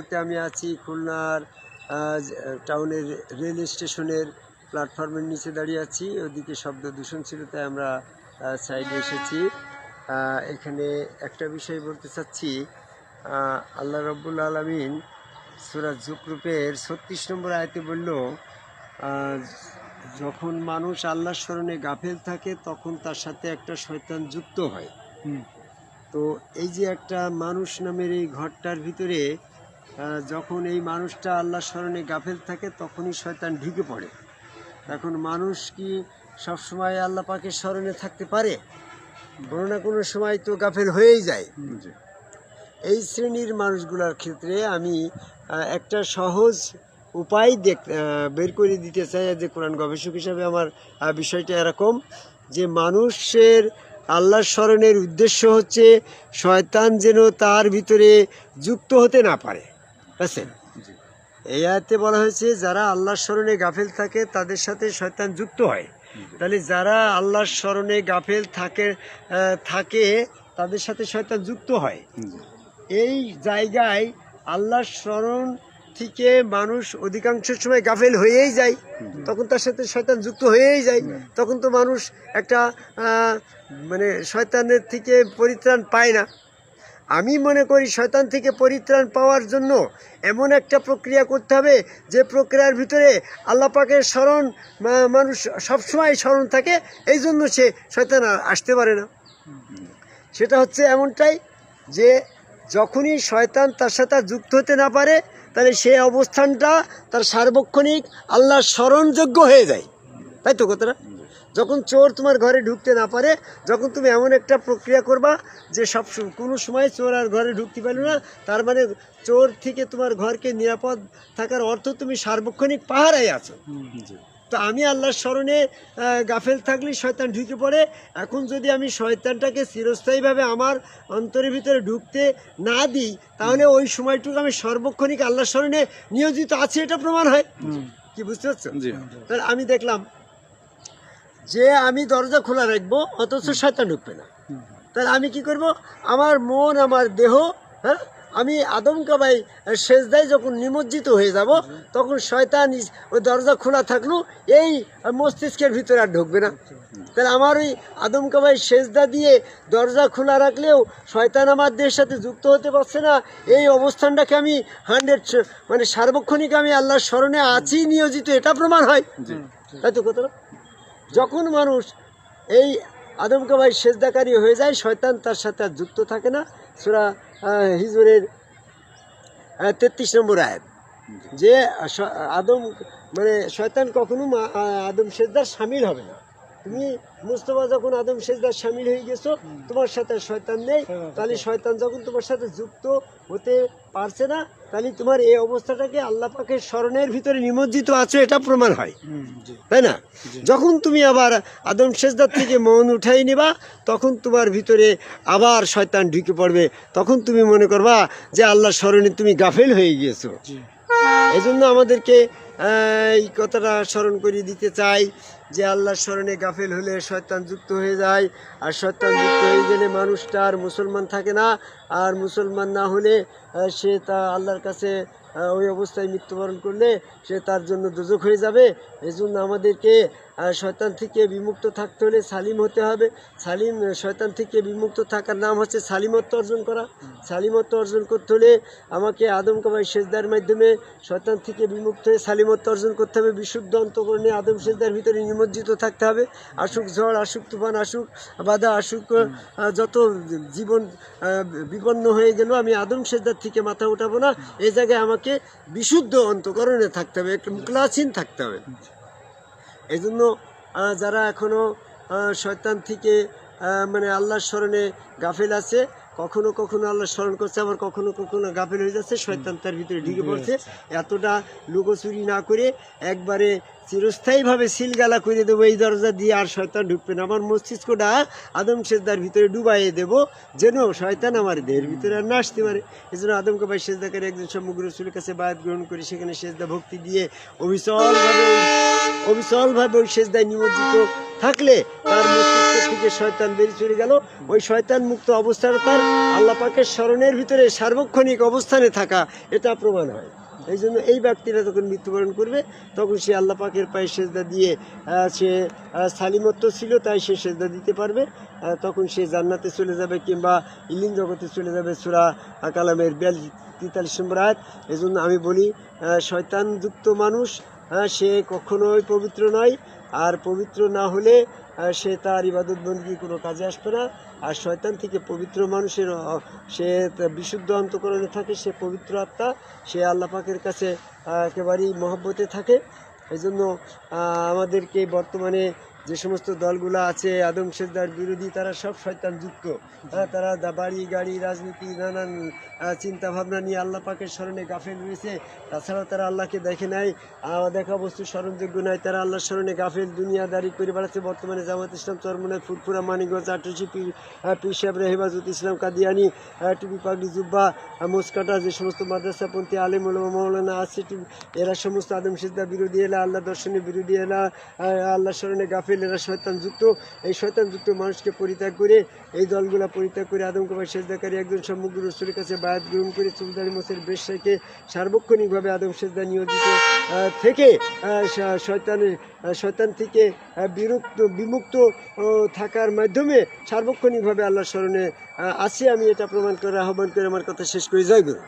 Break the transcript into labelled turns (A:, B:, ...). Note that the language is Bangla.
A: মুহূর্তে আমি আছি খুলনার টাউনের রেল স্টেশনের প্ল্যাটফর্মের নিচে দাঁড়িয়ে আছি। ওদিকে শব্দ দূষণ ছিল তাই আমরা সাইডে এসেছি। এখানে একটা বিষয় বলতে চাচ্ছি। আল্লাহ রব্বুল আলমিন সুরাজ জুকরুপের ছত্রিশ নম্বর আয়তে বলল যখন মানুষ আল্লাহর স্মরণে গাফেল থাকে তখন তার সাথে একটা শয়তান যুক্ত হয়। তো এই যে একটা মানুষ নামের এই ঘরটার ভিতরে যখন এই মানুষটা আল্লাহ স্মরণে গাফেল থাকে তখনই শয়তান ঢুকে পড়ে। এখন মানুষ কি সবসময় আল্লাহ পাকের স্মরণে থাকতে পারে? কোনো না কোনো সময় তো গাফেল হয়েই যায়। এই শ্রেণির মানুষগুলোর ক্ষেত্রে আমি একটা সহজ উপায় দেখ বের করে দিতে চাই যে কোরআন গবেষক হিসাবে আমার বিষয়টা এরকম যে মানুষের আল্লাহর স্মরণের উদ্দেশ্য হচ্ছে শয়তান যেন তার ভিতরে যুক্ত হতে না পারে। বুঝছেন এই আয়াতে বলা হয়েছে যারা আল্লাহর স্মরণে গাফেল থাকে তাদের সাথে শয়তান যুক্ত হয়। তাহলে যারা আল্লাহর স্মরণে গাফেল থাকে থাকে তাদের সাথে শয়তান যুক্ত হয়। এই জায়গায় আল্লাহর স্মরণ থেকে মানুষ অধিকাংশ সময় গাফেল হয়েই যায়। তখন তার সাথে শয়তান যুক্ত হয়েই যায়। তখন তো মানুষ একটা মানে শয়তানের থেকে পরিত্রাণ পায় না। আমি মনে করি শয়তান থেকে পরিত্রাণ পাওয়ার জন্য এমন একটা প্রক্রিয়া করতে হবে যে প্রক্রিয়ার ভিতরে আল্লাহ পাকের স্মরণ মানুষ সবসময় স্মরণ থাকে, এই জন্য সে শয়তান আসতে পারে না। সেটা হচ্ছে এমনটাই যে যখনই শয়তান তার সাথে যুক্ত হতে না পারে, তাহলে সে অবস্থানটা তার সার্বক্ষণিক আল্লাহর স্মরণযোগ্য হয়ে যায়। তাই তো কথাটা? যখন চোর তোমার ঘরে ঢুকতে না পারে যখন তুমি এমন একটা প্রক্রিয়া করবা যে সব কোনো সময় চোর আর ঘরে ঢুকতে পারবে না তার মানে চোর থেকে তোমার ঘরকে নিরাপদ থাকার অর্থ তুমি সার্বক্ষণিক পাহারায় আছো। তো আমি আল্লাহর স্মরণে গাফেল থাকলে শয়তান ঢুকে পড়ে। এখন যদি আমি শয়তানটাকে চিরস্থায়ীভাবে আমার অন্তরের ভিতরে ঢুকতে না দিই তাহলে ওই সময়টুকু আমি সর্বক্ষণিক আল্লাহর স্মরণে নিয়োজিত আছি এটা প্রমাণ হয়। কি বুঝতে পারছ? তাহলে আমি দেখলাম যে আমি দরজা খোলা রাখব অথচ শয়তান ঢুকবে না। তাহলে আমি কি করব? আমার মন আমার দেহ হ্যাঁ? আমি আদম কাবাই শেষদায় যখন নিমজ্জিত হয়ে যাব তখন শয়তান ওই দরজা খোলা থাকল এই মস্তিষ্কের ভিতরে আর ঢুকবে না। তাহলে আমার ওই আদম কাবাই শেষদা দিয়ে দরজা খোলা রাখলেও শয়তান আমার দেহের সাথে যুক্ত হতে পারছে না। এই অবস্থানটাকে আমি হান্ড্রেড মানে সার্বক্ষণিক আমি আল্লাহর স্মরণে আছি নিয়োজিত এটা প্রমাণ হয়। তাই তো কথাটা যখন মানুষ এই আদমকাবাই সেজদাকারী হয়ে যায় শয়তান তার সাথে আর যুক্ত থাকে না। সুরা হিজুরের তেত্রিশ নম্বর আয়ের যে আদম মানে শয়তান কখনো আদম সেজদার সামিল হবে না। তুমি মুস্তফা যখন আদম সেজদার সামিল হয়ে গেছো তোমার সাথে শয়তান নেই। তাহলে শয়তান যখন তোমার সাথে যুক্ত হতে পারছে না তাহলে তোমার এই অবস্থাটাকে আল্লাহ পাকের স্মরণের ভিতরে নিমজ্জিত আছো এটা প্রমাণ হয়। তাই না? যখন তুমি আবার আদম সেজদার থেকে মন উঠাই নিবা তখন তোমার ভিতরে আবার শয়তান ঢুকে পড়বে। তখন তুমি মনে করবা যে আল্লাহ স্মরণে তুমি গাফেল হয়ে গিয়েছো। এই জন্য আমাদেরকে এই কথাটা স্মরণ করিয়ে দিতে চাই যে আল্লাহর স্মরণে গাফেল হলে শয়তান যুক্ত হয়ে যায়। আর শয়তান যুক্ত হয়ে গেলে মানুষটা আর মুসলমান থাকে না। আর মুসলমান না হলে সে তা আল্লাহর কাছে ওই অবস্থায় মৃত্যুবরণ করলে সে তার জন্য দুজক হয়ে যাবে। এজন্য আমাদেরকে শয়তান থেকে বিমুক্ত থাকতে হলে সালিম হতে হবে। সালিম, শয়তান থেকে বিমুক্ত থাকার নাম হচ্ছে সালিমত্ব অর্জন করা। সালিমত্ব অর্জন করতে হলে আমাকে আদম কাবাই সেজদার মাধ্যমে শয়তান থেকে বিমুক্ত হয়ে সালিমত্ব অর্জন করতে হবে। বিশুদ্ধ অন্তকরণে আদম সেজদার ভিতরে নিমজ্জিত থাকতে হবে। আসুক ঝড় আসুক তুফান আসুক, বাধা আসুক যত জীবন বিপন্ন হয়ে গেল, আমি আদম সেজদার থেকে মাথা উঠাবো না। এই জায়গায় আমাকে বিশুদ্ধ অন্তকরণে থাকতে হবে, একটু মুখলাসীন থাকতে হবে। এই জন্য যারা এখনও শয়তান থেকে মানে আল্লাহর স্মরণে গাফেল আছে কখনো কখনো আল্লাহ স্মরণ করছে আবার কখনো কখনো গাফেল হয়ে যাচ্ছে শয়তান তার ভিতরে ঢুকে পড়ছে। এতটা লুকোচুরি না করে একবারে চিরস্থায়ীভাবে সিলগালা করে দেবো, এই দরজা দিয়ে আর শয়তান ঢুকবে না। আমার মস্তিষ্কটা আদম সেজদার ভিতরে ডুবাইয়ে দেবো, যেন শয়তান আমার দেহের ভিতরে আর না আসতে পারে। এই জন্য আদমকে ভাই সেজদাকারী একজন সমগ্র রসুলের কাছে বায়াত গ্রহণ করে, সেখানে সেজদা ভক্তি দিয়ে অবিচলভাবে অবিচলভাবে ওই সেজদায় নিমজ্জিত থাকলে তার মস্তিষ্ক থেকে শয়তান বেরিয়ে চলে গেল। ওই শয়তান মুক্ত অবস্থাটা তার আল্লাহ পাকের স্মরণের ভিতরে সার্বক্ষণিক অবস্থানে থাকা, এটা প্রমাণ হয়। এই জন্য এই ব্যক্তিরা যখন মৃত্যুবরণ করবে তখন সে আল্লাহ পাকের পায়ে সেজদা দিয়ে সে সালিমত্ব ছিল তাই সে সেজদা দিতে পারবে। তখন সে জান্নাতে চলে যাবে কিংবা ইলিন জগতে চলে যাবে সুরা কালামের বিয়াল্লিশ তেতাল্লিশ নম্বর আয়াত। এই জন্য আমি বলি শয়তানযুক্ত মানুষ আহ, সে কখনোই পবিত্র নয়। আর পবিত্র না হলে সে তার ইবাদত বন্দী কোনো কাজে আসবে না। আর শয়তান থেকে পবিত্র মানুষের, সে বিশুদ্ধ অন্তকরণে থাকে, সে পবিত্র আত্মা, সে আল্লাহ পাকের কাছে একেবারেই মহব্বতে থাকে। এই জন্য আমাদেরকে বর্তমানে যে সমস্ত দলগুলো আছে আদম সেজদার বিরোধী তারা সব শয়তান যুক্ত। হ্যাঁ, তারা বাড়ি গাড়ি রাজনীতি নানান আহ, চিন্তা ভাবনা নিয়ে আল্লাহ পাকের স্মরণে গাফেল রয়েছে। তাছাড়াও তারা আল্লাহকে দেখে নাই। দেখা বস্তু স্মরণযোগ্য নয় তারা আল্লাহর স্মরণে গাফেল দুনিয়াদারি করে বেড়াচ্ছে। বর্তমানে জামাত ইসলাম চরমনায় ফুরফুরা মানিকগঞ্জ আটরশি পীর আহ, পীর সাহেব ইসলাম কাদিয়ানি টুপি পাগড়ি জুব্বা মুসকাটা যে সমস্ত মাদ্রাসাপন্থী আলিম মৌলানা আছে এরা সমস্ত আদম সিদ্ধা বিরোধী এলা আল্লাহ দর্শনের বিরোধী এলা আল্লাহ স্মরণে গাফেল এরা শয়তান যুক্ত। এই শয়তান যুক্ত মানুষকে পরিত্যাগ করে, এই দলগুলা পরিত্যাগ করে আদম কুমার সেজদাকারী একজন সমগ্র রসুলের কাছে বায়াত গ্রহণ করে চুলদারি মোসের বেশ রেখে সার্বক্ষণিকভাবে আদম সেজদা নিয়োজিত থেকে শয়তানের শয়তান থেকে বিরক্ত, বিমুক্ত থাকার মাধ্যমে সার্বক্ষণিকভাবে আল্লাহ স্মরণে আছি আমি, এটা প্রমাণ করে আহ্বান করে আমার কথা শেষ করে। গুরু।